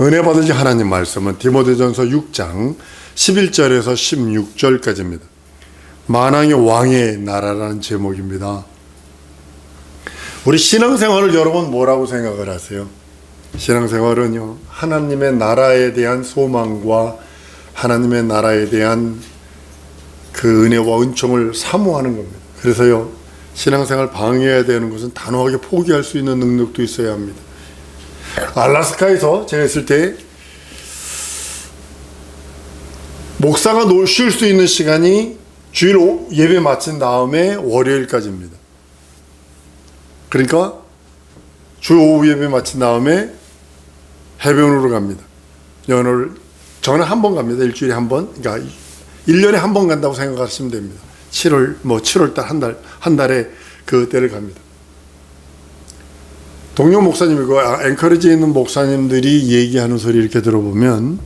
은혜 받으신 하나님 말씀은 디모데전서 6장 11절에서 16절까지입니다. 만왕의 왕의 나라라는 제목입니다. 우리 신앙생활을 여러분 뭐라고 생각을 하세요? 신앙생활은요, 하나님의 나라에 대한 소망과 하나님의 나라에 대한 그 은혜와 은총을 사모하는 겁니다. 그래서요, 신앙생활 방해해야 되는 것은 단호하게 포기할 수 있는 능력도 있어야 합니다. 알라스카에서 제가 있을 때 목사가 쉴수 있는 시간이 주일 오- 예배 마친 다음에 월요일까지입니다. 그러니까 주 오후 예배 마친 다음에 해변으로 갑니다. 연을 저는 한 번 갑니다. 일주일에 한 번. 그러니까 1년에 한 번 간다고 생각하시면 됩니다. 7월 뭐 7월 달 한 달 한 달에 그 때를 갑니다. 동료 목사님이고 아, 앵커리지에 있는 목사님들이 얘기하는 소리 이렇게 들어보면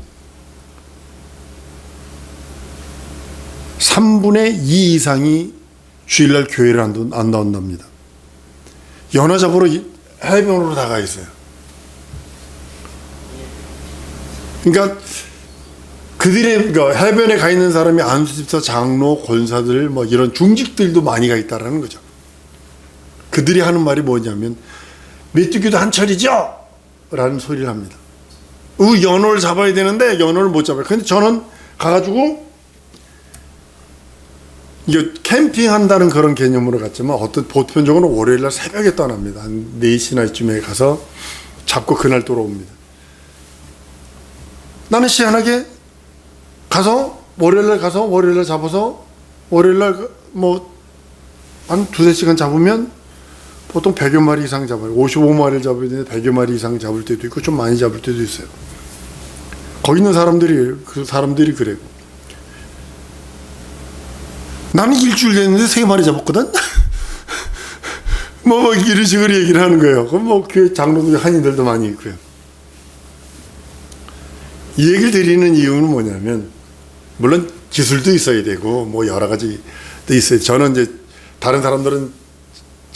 3분의 2 이상이 주일날 교회를 안, 나온답니다. 이- 해변으로 다 가 있어요. 그러니까 그들의 그러니까 해변에 가 있는 사람이 안수집사, 장로, 권사들 뭐 이런 중직들도 많이 가 있다라는 거죠. 그들이 하는 말이 뭐냐면 메뚜기도 한철이죠? 라는 소리를 합니다. 우 연어를 잡아야 되는데 연어를 못 잡아요. 근데 저는 가가지고 이게 캠핑한다는 그런 개념으로 갔지만 어떤 보편적으로 월요일 날 새벽에 떠납니다. 한 4시나쯤에 가서 잡고 그날 돌아옵니다. 나는 시원하게 가서 월요일 날 가서 월요일 날 잡아서 월요일 날 뭐 한 두세 시간 잡으면 보통 100여 마리 이상 잡아요. 55마리를 잡아야 되는데 100여 마리 이상 잡을 때도 있고 좀 많이 잡을 때도 있어요. 거기 있는 사람들이 그 사람들이 그래요. 나는 일주일 됐는데 세 마리 잡았거든. 뭐, 뭐 이런 식으로 얘기를 하는 거예요. 그럼 뭐 교회 장로들 한인들도 많이 있고요. 이 얘기를 드리는 이유는 뭐냐면 물론 기술도 있어야 되고 뭐 여러 가지 도 있어요. 저는 이제 다른 사람들은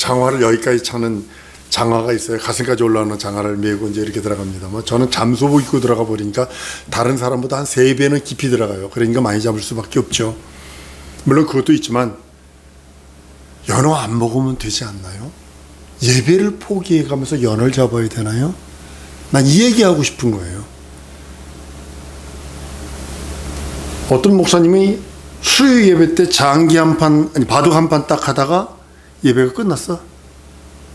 장화를 여기까지 차는 장화가 있어요. 가슴까지 올라오는 장화를 메고 이제 이렇게 들어갑니다만 저는 잠수복 입고 들어가 버리니까 다른 사람보다 한 세 배는 깊이 들어가요. 그러니까 많이 잡을 수밖에 없죠. 물론 그것도 있지만 연어 안 먹으면 되지 않나요? 예배를 포기해 가면서 연어를 잡아야 되나요? 난 이 얘기하고 싶은 거예요. 어떤 목사님이 수요 예배 때 장기 한 판, 아니 바둑 한 판 딱 하다가 예배가 끝났어.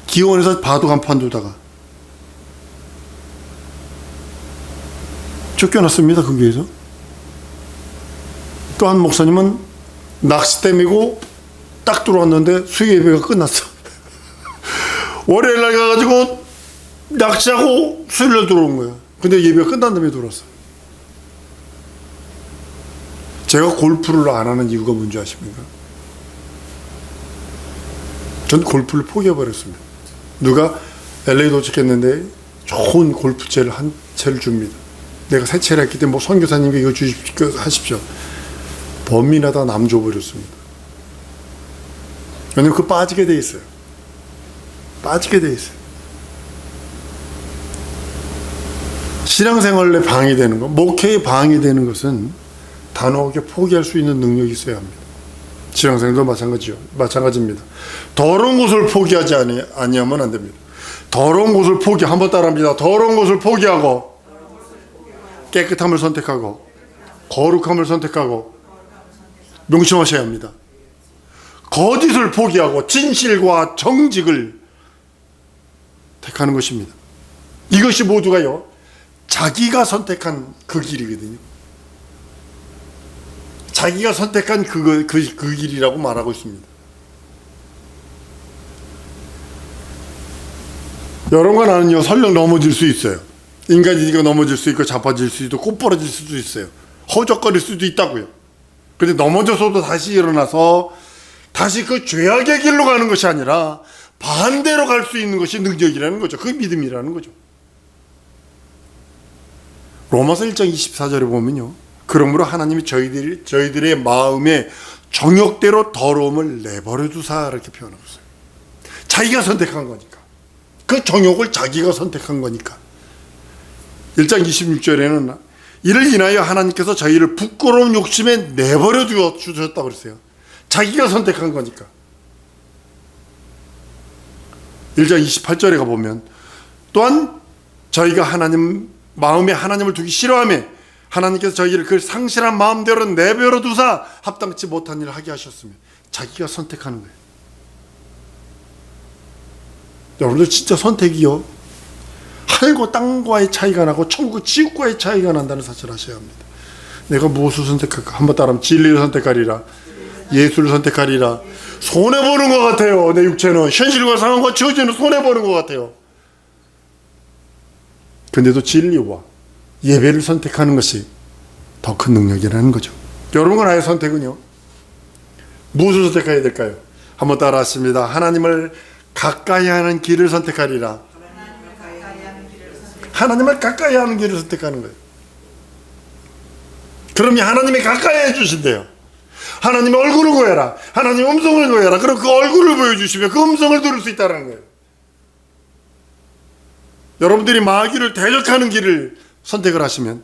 기원에서 바둑 한 판 두다가 쫓겨났습니다. 그 교회에서. 또 한 목사님은 낚싯대 메고 딱 들어왔는데 수요 예배가 끝났어. 월요일 날 가가지고 낚시하고 수요일 날 들어온 거야. 근데 예배가 끝난 다음에 들어왔어. 제가 골프를 안 하는 이유가 뭔지 아십니까? 전 골프를 포기해버렸습니다. 누가 LA 도착했는데 좋은 골프채를 한 채를 줍니다. 내가 새 채를 했기 때문에 뭐 선교사님께 이거 주십시오 하십시오. 범인하다 남 줘버렸습니다. 왜냐면 그 빠지게 돼 있어요. 빠지게 돼 있어요. 신앙생활에 방해되는 것, 목회에 방해되는 것은 단호하게 포기할 수 있는 능력이 있어야 합니다. 신앙생활도 마찬가지요. 마찬가지입니다. 더러운 것을 포기하지 아니, 아니하면 안 됩니다. 더러운 것을 포기, 한번 따라합니다. 더러운 것을 포기하고, 깨끗함을 선택하고, 거룩함을 선택하고, 명심하셔야 합니다. 거짓을 포기하고, 진실과 정직을 택하는 것입니다. 이것이 모두가요, 자기가 선택한 그 길이거든요. 자기가 선택한 그거, 그, 그 길이라고 말하고 있습니다. 여러분과 나는요, 설령 넘어질 수 있어요. 인간이니까 넘어질 수 있고, 자빠질 수 있고, 곧부러질 수도 있어요. 허적거릴 수도 있다고요. 근데 넘어져서도 다시 일어나서, 다시 그 죄악의 길로 가는 것이 아니라, 반대로 갈 수 있는 것이 능력이라는 거죠. 그게 믿음이라는 거죠. 로마서 1장 24절에 보면요. 그러므로 하나님이 저희들, 저희들의 마음에 정욕대로 더러움을 내버려 두사 이렇게 표현하고 있어요. 자기가 선택한 거니까. 그 정욕을 자기가 선택한 거니까. 1장 26절에는 이를 인하여 하나님께서 저희를 부끄러운 욕심에 내버려 두어 주셨다고 그랬어요. 자기가 선택한 거니까. 1장 28절에 가보면 또한 저희가 하나님 마음에 하나님을 두기 싫어하며 하나님께서 저희를 그 상실한 마음대로 내버려 두사 합당치 못한 일을 하게 하셨으며 자기가 선택하는 거예요. 여러분들 진짜 선택이요. 하늘과 땅과의 차이가 나고 천국 지옥과의 차이가 난다는 사실을 아셔야 합니다. 내가 무엇을 선택할까? 한번 따라하면 진리를 선택하리라. 예수를 선택하리라. 손해보는 것 같아요. 내 육체는. 현실과 상황과 처지는 손해보는 것 같아요. 근데도 진리와 예배를 선택하는 것이 더 큰 능력이라는 거죠. 여러분과 나의 선택은요. 무엇을 선택해야 될까요? 한번 따라 하십니다. 하나님을 가까이 하는 길을 선택하리라. 하나님을 가까이 하는 길을 선택하는 거예요. 그럼요, 하나님이 가까이 해주신대요. 하나님의 얼굴을 구해라. 하나님의 음성을 구해라. 그럼 그 얼굴을 보여주시면 그 음성을 들을 수 있다는 거예요. 여러분들이 마귀를 대적하는 길을 선택을 하시면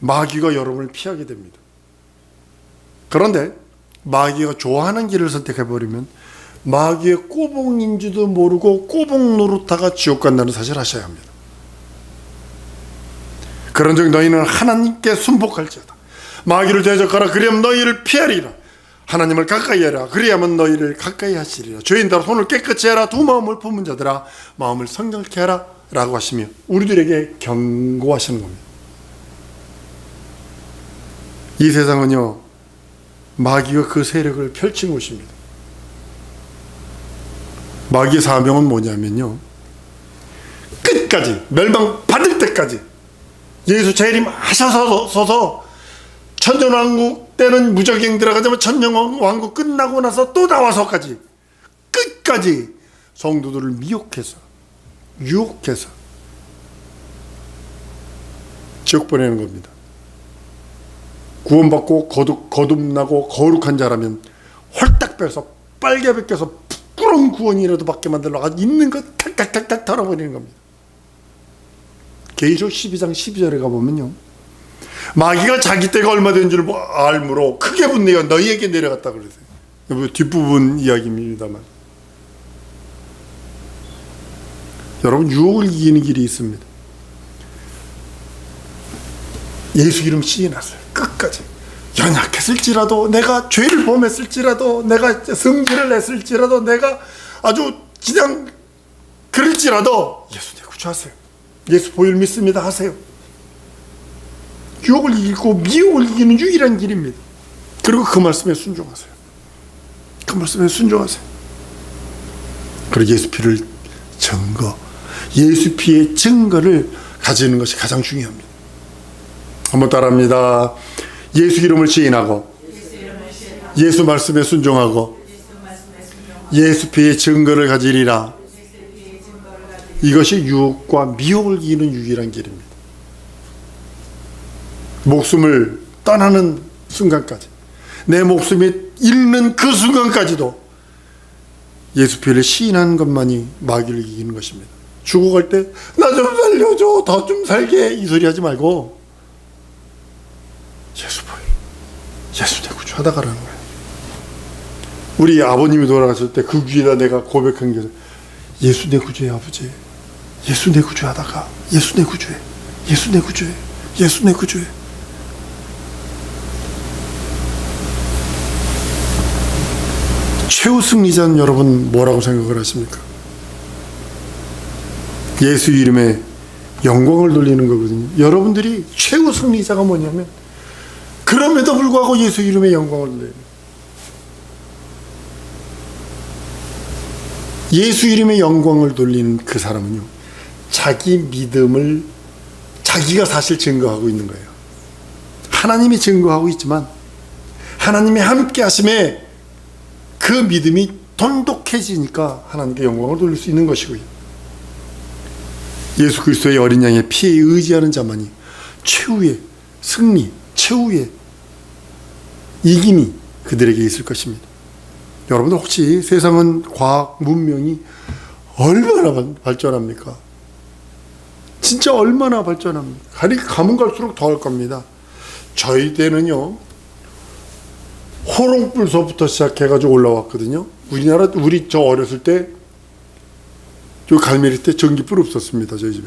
마귀가 여러분을 피하게 됩니다. 그런데 마귀가 좋아하는 길을 선택해 버리면 마귀의 꼬봉인지도 모르고 꼬봉 노릇하가 지옥 간다는 사실 아셔야 합니다. 그런 즉 너희는 하나님께 순복할지어다. 마귀를 대적하라. 그리하면 너희를 피하리라. 하나님을 가까이 해라. 그리하면 너희를 가까이 하시리라. 죄인들아 손을 깨끗이 해라. 두 마음을 품은 자들아 마음을 성결케 하라. 라고 하시며 우리들에게 경고하시는 겁니다. 이 세상은요 마귀가 그 세력을 펼친 곳입니다. 마귀의 사명은 뭐냐면요 끝까지 멸망 받을 때까지 예수 재림 하셔서 서서 천년왕국 때는 무적행 들어가자면 천년왕국 끝나고 나서 또 나와서까지 끝까지 성도들을 미혹해서 유혹해서 지옥 보내는 겁니다. 구원받고 거듭, 거듭나고 거룩한 자라면 홀딱 빼서 빨개 벗겨서 부끄러운 구원이라도 받게 만들어 있는 것 탁탁탁탁 털어버리는 겁니다. 계시록 12장 12절에 가보면요. 마귀가 자기 때가 얼마 된 줄 알므로 크게 분내어 너희에게 내려갔다 그러세요. 뒷부분 이야기입니다만. 여러분 유혹을 이기는 길이 있습니다. 예수 이름 시인하세요. 끝까지. 연약했을지라도 내가 죄를 범했을지라도 내가 성질을 냈을지라도 내가 아주 그냥 그럴지라도 예수 내 구주하세요. 예수 보혈 믿습니다 하세요. 유혹을 이기고 미혹을 이기는 유일한 길입니다. 그리고 그 말씀에 순종하세요. 그 말씀에 순종하세요. 그리고 예수 피를 증거, 예수 피의 증거를 가지는 것이 가장 중요합니다. 한번 따라합니다. 예수 이름을 시인하고 예수 말씀에 순종하고 예수 피의 증거를 가지리라. 이것이 유혹과 미혹을 이기는 유일한 길입니다. 목숨을 떠나는 순간까지 내 목숨이 잃는 그 순간까지도 예수 피를 시인하는 것만이 마귀를 이기는 것입니다. 죽어갈 때 나 좀 살려줘. 더 좀 살게. 이 소리 하지 말고 예수 보여 예수 내 구주 하다 가라는 거예요. 우리 아버님이 돌아가실 때 그 귀에다 내가 고백한 게 예수 내 구주의 아버지. 예수 내 구주 하다가. 예수 내 구주해 예수 내 구주해 예수 내 구주해 최후 승리자는 여러분 뭐라고 생각을 하십니까? 예수 이름에 영광을 돌리는 거거든요. 여러분들이 최후 승리자가 뭐냐면 그럼에도 불구하고 예수 이름에 영광을 돌려요. 예수 이름에 영광을 돌리는 그 사람은요. 자기 믿음을 자기가 사실 증거하고 있는 거예요. 하나님이 증거하고 있지만 하나님이 함께 하심에 그 믿음이 돈독해지니까 하나님께 영광을 돌릴 수 있는 것이고요. 예수 그리스도의 어린 양의 피에 의지하는 자만이 최후의 승리, 최후의 이김이 그들에게 있을 것입니다. 여러분들 혹시 세상은 과학 문명이 얼마나 발전합니까? 진짜 얼마나 발전합니까? 가리 가면 갈수록 더 할 겁니다. 저희 때는요. 호롱불서부터 시작해가지고 올라왔거든요. 우리나라 우리 저 어렸을 때, 저 갈매리 때 전기불 없었습니다 저희 집에.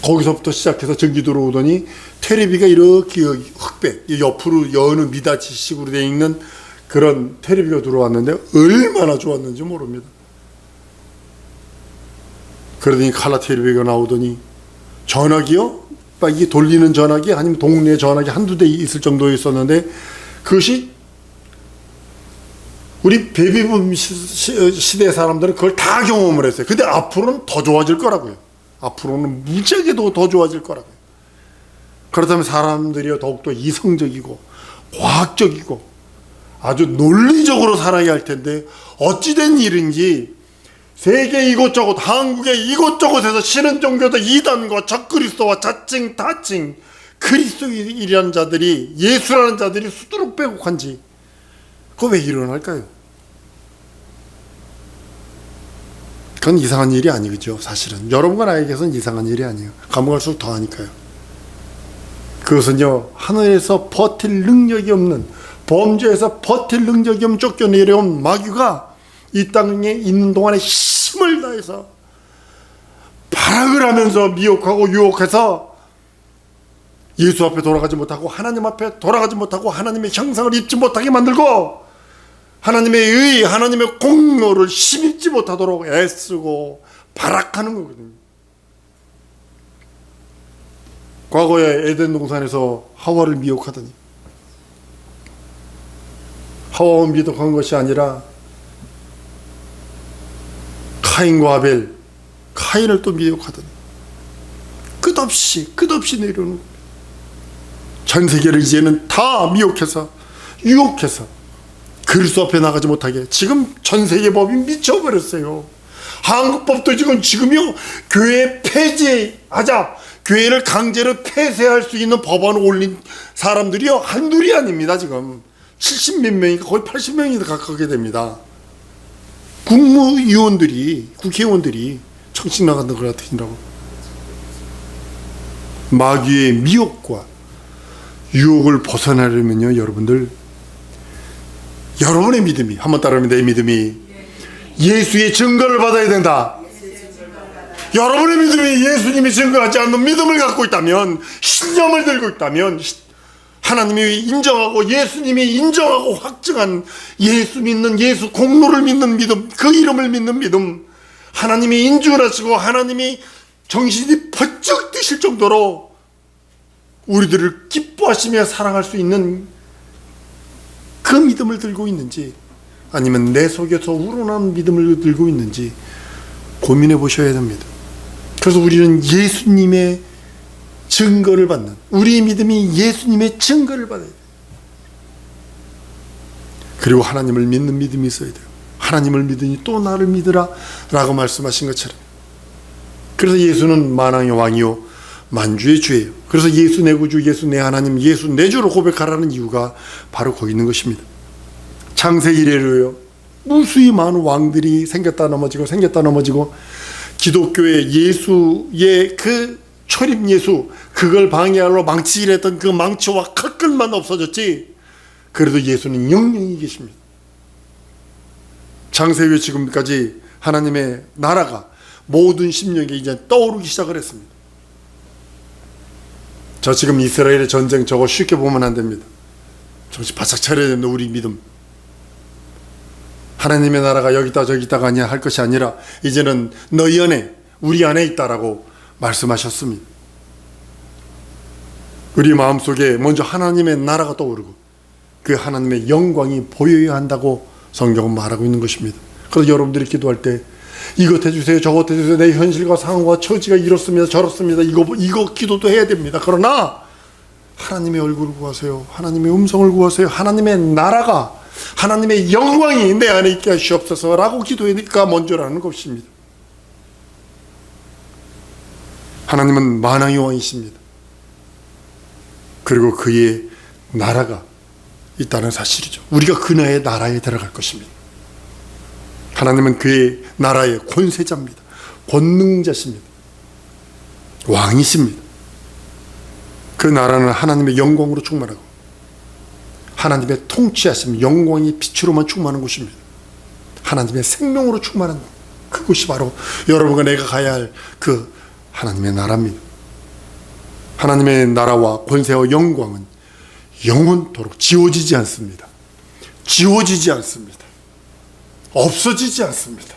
거기서부터 시작해서 전기 들어오더니 테레비가 이렇게 흑백 옆으로 여는 미닫이식으로 되어 있는 그런 테레비가 들어왔는데 얼마나 좋았는지 모릅니다. 그러더니 칼라 테레비가 나오더니 전화기요? 막 이게 돌리는 전화기 아니면 동네 전화기 한두 대 있을 정도였었는데 그것이 우리 베비붐 시- 시- 시대 사람들은 그걸 다 경험을 했어요. 근데 앞으로는 더 좋아질 거라고요. 앞으로는 무지하게도 더 좋아질 거라고요. 그렇다면 사람들이 더욱더 이성적이고 과학적이고 아주 논리적으로 살아야 할 텐데 어찌된 일인지 세계 이곳저곳 한국의 이곳저곳에서 신은 종교도 이단과 적그리스도와 자칭 다칭 그리스도인이라는 자들이 예수라는 자들이 수두룩 빼곡한지 왜 일어날까요? 그건 이상한 일이 아니죠 사실은. 여러분과 나에게서는 이상한 일이 아니에요. 가면 갈수록 더 하니까요. 그것은요 하늘에서 버틸 능력이 없는 범죄에서 버틸 능력이 없는 쫓겨내려온 마귀가 이 땅에 있는 동안에 힘을 다해서 발악을 하면서 미혹하고 유혹해서 예수 앞에 돌아가지 못하고 하나님 앞에 돌아가지 못하고 하나님의 형상을 입지 못하게 만들고 하나님의 의, 하나님의 공로를 힘입지 못하도록 애쓰고 발악하는 거거든요. 과거에 에덴 동산에서 하와를 미혹하더니 하와와 미혹한 것이 아니라 카인과 아벨, 카인을 또 미혹하더니 끝없이 끝없이 내려오는. 전 세계를 이제는 다 미혹해서 유혹해서 그리스도 앞에 나가지 못하게 지금 전 세계 법이 미쳐버렸어요. 한국 법도 지금 지금요 교회 폐지하자 교회를 강제로 폐쇄할 수 있는 법안을 올린 사람들이요 한둘이 아닙니다 지금 70몇 명이 거의 80명이 가깝게 됩니다. 국무위원들이 국회의원들이 청식 나간다 그러더라고 마귀의 미혹과 유혹을 벗어나려면요 여러분들 여러분의 믿음이 한번 따라하면 내 믿음이 예수의 증거를 받아야 된다. 여러분의 믿음이 예수님이 증거하지 않는 믿음을 갖고 있다면 신념을 들고 있다면 하나님이 인정하고 예수님이 인정하고 확증한 예수 믿는 예수 공로를 믿는 믿음 그 이름을 믿는 믿음 하나님이 인준하시고 하나님이 정신이 번쩍 뜨실 정도로 우리들을 기뻐하시며 사랑할 수 있는 그 믿음을 들고 있는지 아니면 내 속에서 우러나는 믿음을 들고 있는지 고민해 보셔야 됩니다. 그래서 우리는 예수님의 증거를 받는 우리 믿음이 예수님의 증거를 받아야 돼요. 그리고 하나님을 믿는 믿음이 있어야 돼요. 하나님을 믿으니 또 나를 믿으라 라고 말씀하신 것처럼 그래서 예수는 만왕의 왕이요 만주의 주예요. 그래서 예수 내 구주, 예수 내 하나님, 예수 내 주로 고백하라는 이유가 바로 거기 있는 것입니다. 창세 이래로요. 무수히 많은 왕들이 생겼다 넘어지고 생겼다 넘어지고 기독교의 예수의 그 초림 예수 그걸 방해하러 망치질 했던 그 망치와 칼끝만 없어졌지 그래도 예수는 영영히 계십니다. 창세기 지금까지 하나님의 나라가 모든 심령에 이제 떠오르기 시작을 했습니다. 저 지금 이스라엘의 전쟁 저거 쉽게 보면 안 됩니다. 정신 바짝 차려야 된다 우리 믿음. 하나님의 나라가 여기 있다 저기 있다가 아니야 할 것이 아니라 이제는 너희 안에 우리 안에 있다라고 말씀하셨습니다. 우리 마음속에 먼저 하나님의 나라가 떠오르고 그 하나님의 영광이 보여야 한다고 성경은 말하고 있는 것입니다. 그래서 여러분들이 기도할 때 이것 해주세요, 저것 해주세요. 내 현실과 상황과 처지가 이렇습니다, 저렇습니다. 이거 이거 기도도 해야 됩니다. 그러나 하나님의 얼굴을 구하세요. 하나님의 음성을 구하세요. 하나님의 나라가 하나님의 영광이 내 안에 있게 하시옵소서 라고 기도하니까 먼저라는 것입니다. 하나님은 만왕의 왕이십니다. 그리고 그의 나라가 있다는 사실이죠. 우리가 그 나의 나라에 들어갈 것입니다. 하나님은 그의 나라의 권세자입니다. 권능자십니다. 왕이십니다. 그 나라는 하나님의 영광으로 충만하고 하나님의 통치하심 영광의 빛으로만 충만한 곳입니다. 하나님의 생명으로 충만한 그곳이 바로 여러분과 내가 가야 할 그 하나님의 나라입니다. 하나님의 나라와 권세와 영광은 영원토록 지워지지 않습니다. 지워지지 않습니다. 없어지지 않습니다.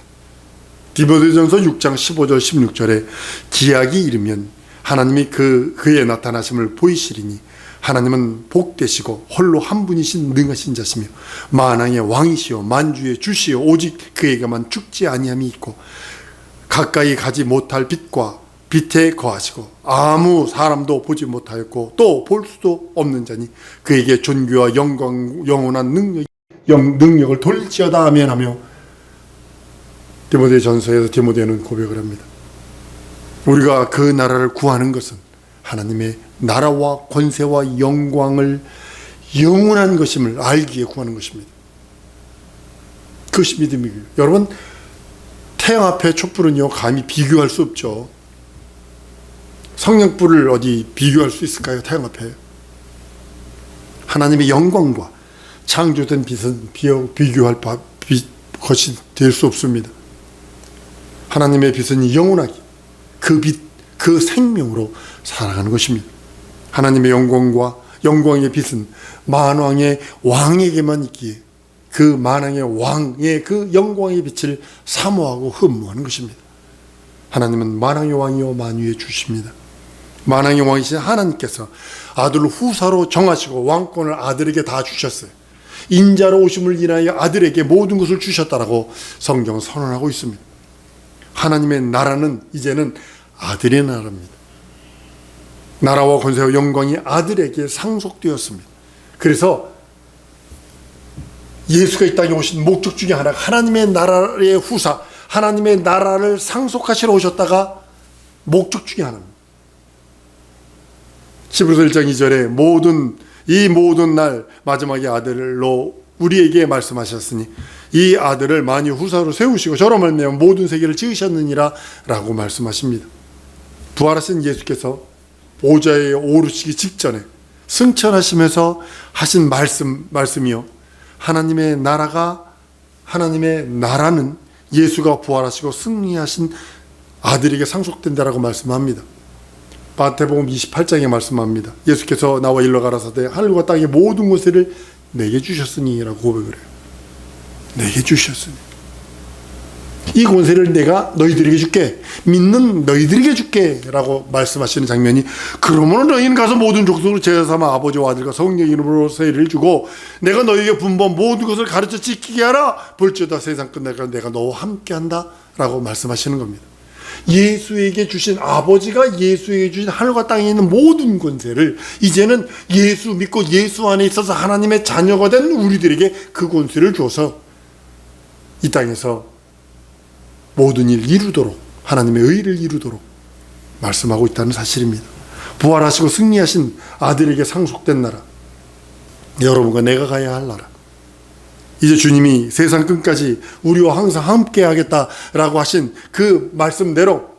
디모데전서 6장 15절 16절에 기약이 이르면 하나님이 그 그의 나타나심을 보이시리니 하나님은 복되시고 홀로 한 분이신 능하신 자시며 만왕의 왕이시요 만주의 주시요 오직 그에게만 죽지 아니함이 있고 가까이 가지 못할 빛과 빛에 거하시고 아무 사람도 보지 못하였고 또 볼 수도 없는 자니 그에게 존귀와 영광 영원한 능력 영, 능력을 돌지어다 아멘 하며 디모데 전서에서 디모데는 고백을 합니다. 우리가 그 나라를 구하는 것은 하나님의 나라와 권세와 영광을 영원한 것임을 알기에 구하는 것입니다. 그것이 믿음이고요. 여러분 태양 앞에 촛불은요 감히 비교할 수 없죠. 성령불을 어디 비교할 수 있을까요? 태양 앞에 하나님의 영광과 창조된 빛은 비교- 비교할 바- 비- 것이 될 수 없습니다. 하나님의 빛은 영원하게 그 빛, 그 생명으로 살아가는 것입니다. 하나님의 영광과 영광의 빛은 만왕의 왕에게만 있기에 그 만왕의 왕의 그 영광의 빛을 사모하고 흠모하는 것입니다. 하나님은 만왕의 왕이요 만유의 주십니다. 만왕의 왕이신 하나님께서 아들을 후사로 정하시고 왕권을 아들에게 다 주셨어요. 인자로 오심을 인하여 아들에게 모든 것을 주셨다라고 성경은 선언하고 있습니다. 하나님의 나라는 이제는 아들의 나라입니다. 나라와 권세와 영광이 아들에게 상속되었습니다. 그래서 예수가 이 땅에 오신 목적 중에 하나가 하나님의 나라의 후사, 하나님의 나라를 상속하시러 오셨다가 목적 중에 하나입니다. 히브리서 1장 2절에 모든 이 모든 날 마지막에 아들로 우리에게 말씀하셨으니 이 아들을 만유 후사로 세우시고 저로 말미암아 모든 세계를 지으셨느니라 라고 말씀하십니다. 부활하신 예수께서 보좌에 오르시기 직전에 승천하시면서 하신 말씀 말씀이요 하나님의 나라가 하나님의 나라는 예수가 부활하시고 승리하신 아들에게 상속된다라고 말씀합니다. 마태복음 28장에 말씀합니다. 예수께서 나와 일러 가라사대 하늘과 땅의 모든 것을 내게 주셨으니라고 고백을 해요. 내게 주셨으니 이 권세를 내가 너희들에게 줄게 믿는 너희들에게 줄게 라고 말씀하시는 장면이 그러므로 너희는 가서 모든 족속을 제사삼아 아버지와 아들과 성령 이름으로 세례를 주고 내가 너희에게 분본 모든 것을 가르쳐 지키게 하라 볼지어다 세상 끝내가 내가 너와 함께 한다 라고 말씀하시는 겁니다. 예수에게 주신 아버지가 예수에게 주신 하늘과 땅에 있는 모든 권세를 이제는 예수 믿고 예수 안에 있어서 하나님의 자녀가 된 우리들에게 그 권세를 줘서 이 땅에서 모든 일 이루도록 하나님의 의를 이루도록 말씀하고 있다는 사실입니다. 부활하시고 승리하신 아들에게 상속된 나라. 여러분과 내가 가야 할 나라. 이제 주님이 세상 끝까지 우리와 항상 함께 하겠다라고 하신 그 말씀대로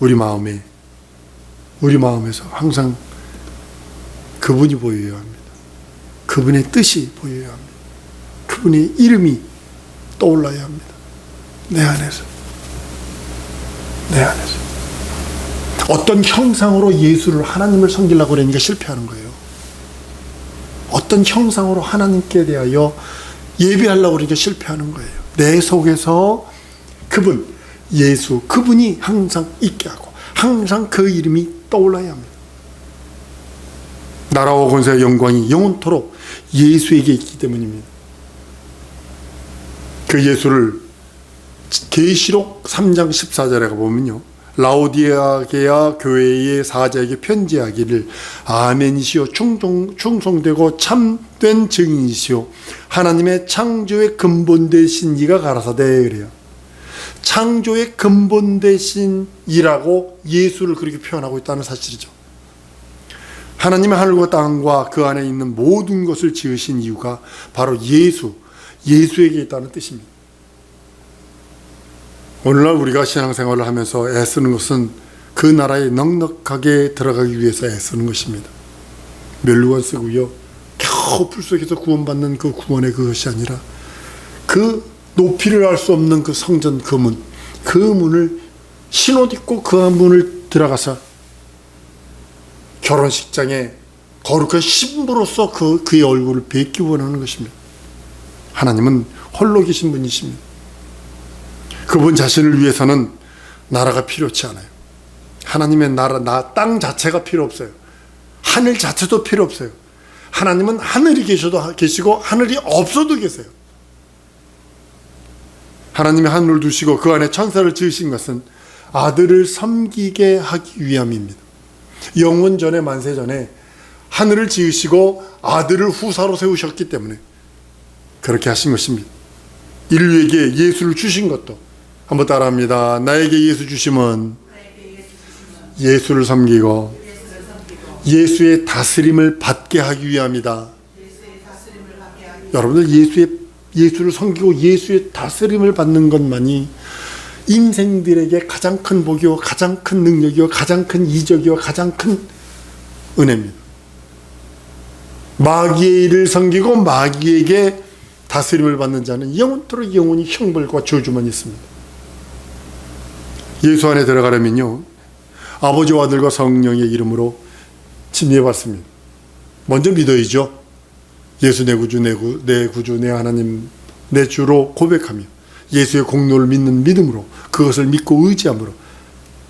우리 마음에 우리 마음에서 항상 그분이 보여야 합니다. 그분의 뜻이 보여야 합니다. 그분의 이름이 떠올라야 합니다. 내 안에서. 내 안에서. 어떤 형상으로 예수를 하나님을 섬기려고 그러니까 실패하는 거예요. 어떤 형상으로 하나님께 대하여 예배하려고 그러니까 실패하는 거예요. 내 속에서 그분, 예수, 그분이 항상 있게 하고 항상 그 이름이 떠올라야 합니다. 나라와 권세와 영광이 영원토록 예수에게 있기 때문입니다. 그 예수를 계시록 3장 14절에 가보면요. 라오디아게아 교회의 사자에게 편지하기를 아멘이시오 충성, 충성되고 참된 증인이시오 하나님의 창조의 근본 되신 이가 가라사대 그래요. 창조의 근본 되신 이라고 예수를 그렇게 표현하고 있다는 사실이죠. 하나님의 하늘과 땅과 그 안에 있는 모든 것을 지으신 이유가 바로 예수, 예수에게 있다는 뜻입니다. 오늘날 우리가 신앙생활을 하면서 애쓰는 것은 그 나라에 넉넉하게 들어가기 위해서 애쓰는 것입니다. 멸류관 쓰고요. 겨우 풀 속에서 구원받는 그 구원의 그것이 아니라 그 높이를 알 수 없는 그 성전 그 문, 그 문을 신옷 입고 그 문을 들어가서 결혼식장에 거룩한 신부로서 그, 그의 얼굴을 뵙기 원하는 것입니다. 하나님은 홀로 계신 분이십니다. 그분 자신을 위해서는 나라가 필요치 않아요. 하나님의 나라, 나, 땅 자체가 필요 없어요. 하늘 자체도 필요 없어요. 하나님은 하늘이 계셔도 하- 계시고 하늘이 없어도 계세요. 하나님이 하늘을 두시고 그 안에 천사를 지으신 것은 아들을 섬기게 하기 위함입니다. 영원 전에 만세 전에 하늘을 지으시고 아들을 후사로 세우셨기 때문에 그렇게 하신 것입니다. 인류에게 예수를 주신 것도 한번 따라합니다. 나에게 예수 주심은 예수를 섬기고 예수의 다스림을 받게 하기 위함이다. 여러분들 예수의 예수를 섬기고 예수의 다스림을 받는 것만이 인생들에게 가장 큰 복이요, 가장 큰 능력이요, 가장 큰 이적이요, 가장 큰 은혜입니다. 마귀의 일을 섬기고 마귀에게 다스림을 받는 자는 영원토록 영원히 형벌과 저주만 있습니다. 예수 안에 들어가려면요, 아버지와 아들과 성령의 이름으로 침례받습니다. 먼저 믿어야죠. 예수 내 구주, 내, 구, 내 구주, 내 하나님, 내 주로 고백하며 예수의 공로를 믿는 믿음으로 그것을 믿고 의지함으로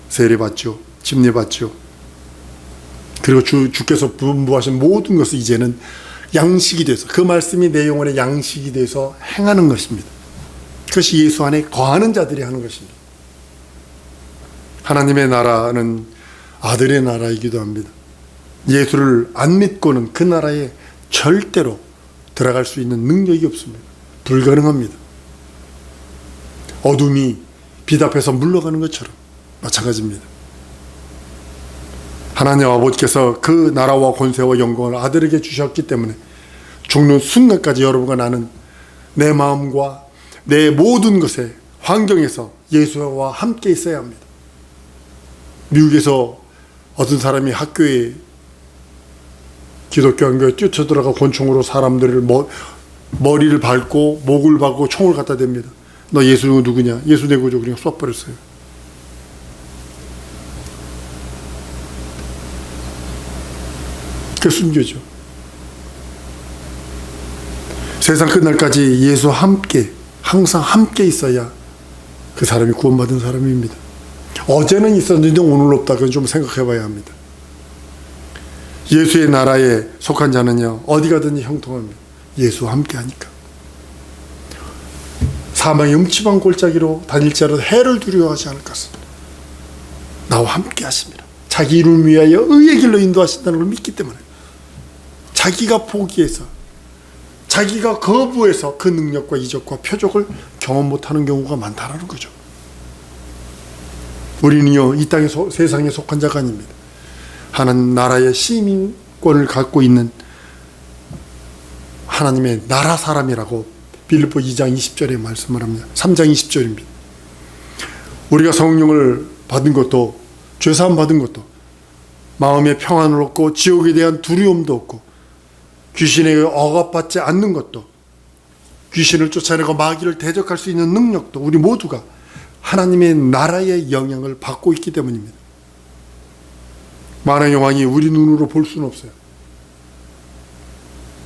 세례받죠. 침례받죠. 그리고 주, 주께서 분부하신 모든 것을 이제는 양식이 돼서 그 말씀이 내 영혼의 양식이 돼서 행하는 것입니다. 그것이 예수 안에 거하는 자들이 하는 것입니다. 하나님의 나라는 아들의 나라이기도 합니다. 예수를 안 믿고는 그 나라에 절대로 들어갈 수 있는 능력이 없습니다. 불가능합니다. 어둠이 빛 앞에서 물러가는 것처럼 마찬가지입니다. 하나님 아버지께서 그 나라와 권세와 영광을 아들에게 주셨기 때문에 죽는 순간까지 여러분과 나는 내 마음과 내 모든 것에 환경에서 예수와 함께 있어야 합니다. 미국에서 어떤 사람이 학교에 기독교 학교에 뛰쳐들어가 권총으로 사람들을 머, 머리를 밟고 목을 밟고 총을 갖다 댑니다. 너 예수 누구냐? 예수 내 구주 그냥 쏴버렸어요. 그 순교죠. 세상 끝날까지 예수 함께 항상 함께 있어야 그 사람이 구원받은 사람입니다. 어제는 있었는데 오늘 없다. 그건 좀 생각해 봐야 합니다. 예수의 나라에 속한 자는요 어디 가든지 형통합니다. 예수와 함께 하니까. 사망의 음침한 골짜기로 다닐지라도 해를 두려워하지 않을 것은 나와 함께 하십니다. 자기 이름을 위하여 의의 길로 인도하신다는 걸 믿기 때문에 자기가 포기해서 자기가 거부해서 그 능력과 이적과 표적을 경험 못하는 경우가 많다라는 거죠. 우리는요 이 땅에 소, 세상에 속한 자가 아닙니다. 하나님 나라의 시민권을 갖고 있는 하나님의 나라 사람이라고 빌립보 2장 20절에 말씀을 합니다. 3장 20절입니다. 우리가 성령을 받은 것도 죄사함 받은 것도 마음의 평안을 얻고 지옥에 대한 두려움도 없고 귀신에게 억압받지 않는 것도 귀신을 쫓아내고 마귀를 대적할 수 있는 능력도 우리 모두가 하나님의 나라의 영향을 받고 있기 때문입니다. 만왕의 왕이 우리 눈으로 볼 수는 없어요.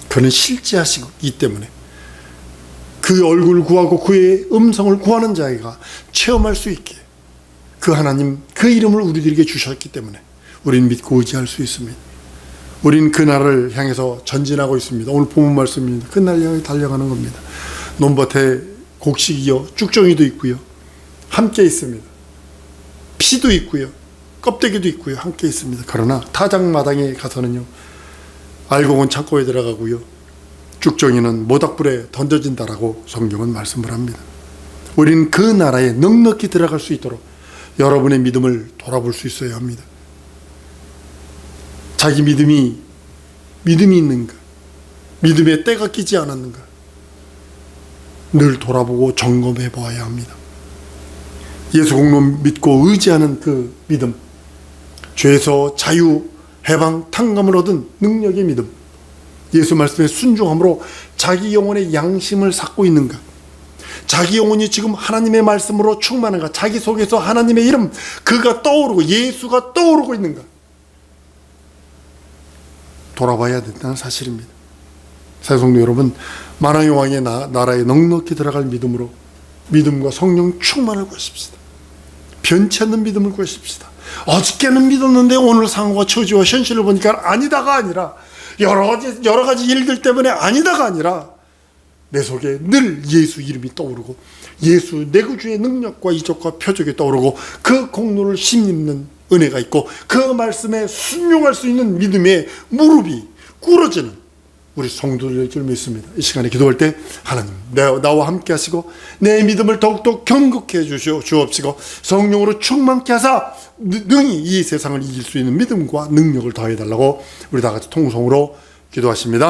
그는 실제하시기 때문에 그 얼굴을 구하고 그의 음성을 구하는 자가 체험할 수 있게 그 하나님 그 이름을 우리들에게 주셨기 때문에 우리는 믿고 의지할 수 있습니다. 우리는 그 나라를 향해서 전진하고 있습니다. 오늘 본문 말씀입니다. 그날 향해 달려가는 겁니다. 논밭에 곡식이요 쭉정이도 있고요. 함께 있습니다. 피도 있고요. 껍데기도 있고요. 함께 있습니다. 그러나 타작마당에 가서는요. 알곡은 창고에 들어가고요. 쭉정이는 모닥불에 던져진다라고 성경은 말씀을 합니다. 우리는 그 나라에 넉넉히 들어갈 수 있도록 여러분의 믿음을 돌아볼 수 있어야 합니다. 자기 믿음이 믿음이 있는가? 믿음의 때가 끼지 않았는가? 늘 돌아보고 점검해 보아야 합니다. 예수 공로 믿고 의지하는 그 믿음, 죄에서 자유, 해방, 탕감을 얻은 능력의 믿음, 예수 말씀에 순종함으로 자기 영혼의 양심을 삭고 있는가? 자기 영혼이 지금 하나님의 말씀으로 충만한가? 자기 속에서 하나님의 이름, 그가 떠오르고 예수가 떠오르고 있는가? 돌아봐야 된다는 사실입니다. 사성도 여러분, 만왕의 왕의 나, 나라에 넉넉히 들어갈 믿음으로 믿음과 성령 충만을 구하십시다. 변치 않는 믿음을 구하십시다. 어저께는 믿었는데 오늘 상황과 처지와 현실을 보니까 아니다가 아니라 여러 가지 여러 가지 일들 때문에 아니다가 아니라 내 속에 늘 예수 이름이 떠오르고 예수 내 구주의 능력과 이적과 표적이 떠오르고 그 공로를 심는 은혜가 있고 그 말씀에 순종할 수 있는 믿음의 무릎이 꿇어지는 우리 성도들 줄 믿습니다. 이 시간에 기도할 때 하나님 내, 나와 함께 하시고 내 믿음을 더욱더 경극해 주시오 주옵시고 성령으로 충만케 하사 능- 능히 이 세상을 이길 수 있는 믿음과 능력을 더해 달라고 우리 다 같이 통성으로 기도하십니다.